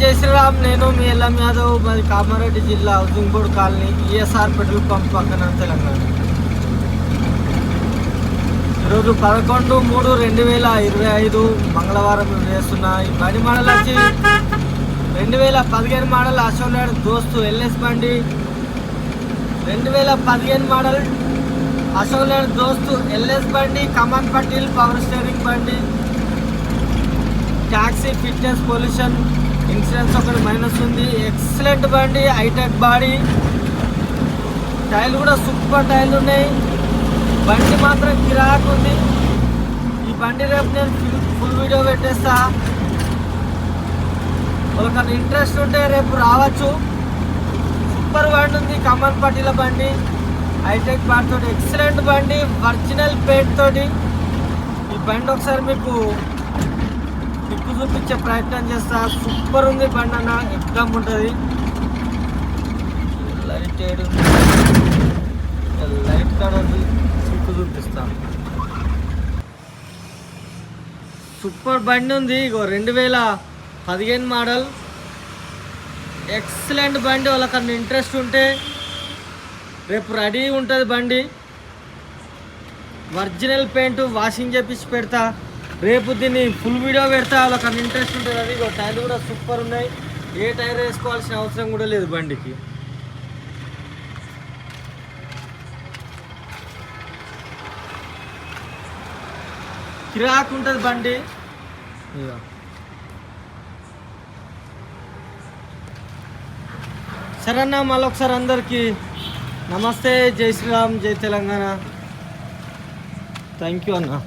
జై శ్రీరామ్ నేను మీ ఎల్లం యాదవ్ మాది కామారెడ్డి జిల్లా housing board colony ESR petrol pump పక్కన తెలంగాణ. ఈరోజు పదకొండు మూడు రెండు వేల ఇరవై ఐదు మంగళవారం వేస్తున్న ఈ బండి మోడల్ వచ్చి రెండు వేల పదిహేను మోడల్ అశోక్ దోస్తు ఎల్ఎస్ బండి రెండు వేల పదిహేను మోడల్ అశోక్ దోస్తు ఎల్ఎస్ బండి కమాన్ పటేల్ పవర్ స్టేరింగ్ బండి ట్యాక్సీ ఫిట్నెస్ పొల్యూషన్ ఇన్సూరెన్స్ ఒకటి మైనస్ ఉంది. ఎక్సలెంట్ బండి హైటెక్ బాడీ. టైర్లు కూడా సూపర్ టైర్లు ఉన్నాయి. బండి మాత్రం గిరాక్ ఉంది. ఈ బండి రేపు నేను ఫుల్- ఫుల్ వీడియో పెట్టేస్తా. వాళ్ళకన్నా ఇంట్రెస్ట్ ఉంటే రేపు రావచ్చు. సూపర్ బండి ఉంది కమల్ పట్టిల బండి. హైటెక్ బాడీ తోటి ఎక్సలెంట్ బండి ఒరిజినల్ పేట్ తోటి. ఈ బండి ఒకసారి మీకు దిక్కు చూపించే ప్రయత్నం చేస్తా. సూపర్ ఉంది బండి అన్న. ఎగ్జామ్ ఉంటుంది. లైట్ లైట్ కాడ ఉంది. చూపిస్తా. సూపర్ బండి ఉంది. ఇగో రెండు వేల పదిహేను మోడల్. ఎక్సలెంట్ బండి. వాళ్ళకన్నా ఇంట్రెస్ట్ ఉంటే రేపు రెడీ ఉంటుంది బండి. ఒరిజినల్ పెయింట్ వాషింగ్ చేపించి పెడతా. రేపు దీన్ని ఫుల్ వీడియో పెడతా వాళ్ళకి ఇంట్రెస్ట్ ఉంటుంది అది. టైర్లు కూడా సూపర్ ఉన్నాయి. ఏ టైర్ వేసుకోవాల్సిన అవసరం కూడా లేదు బండికి. కిరాక్ ఉంటుంది బండి సరే అన్న మళ్ళొకసారి అందరికీ నమస్తే. జై శ్రీరామ్ జై తెలంగాణ. థ్యాంక్ యూ అన్నా.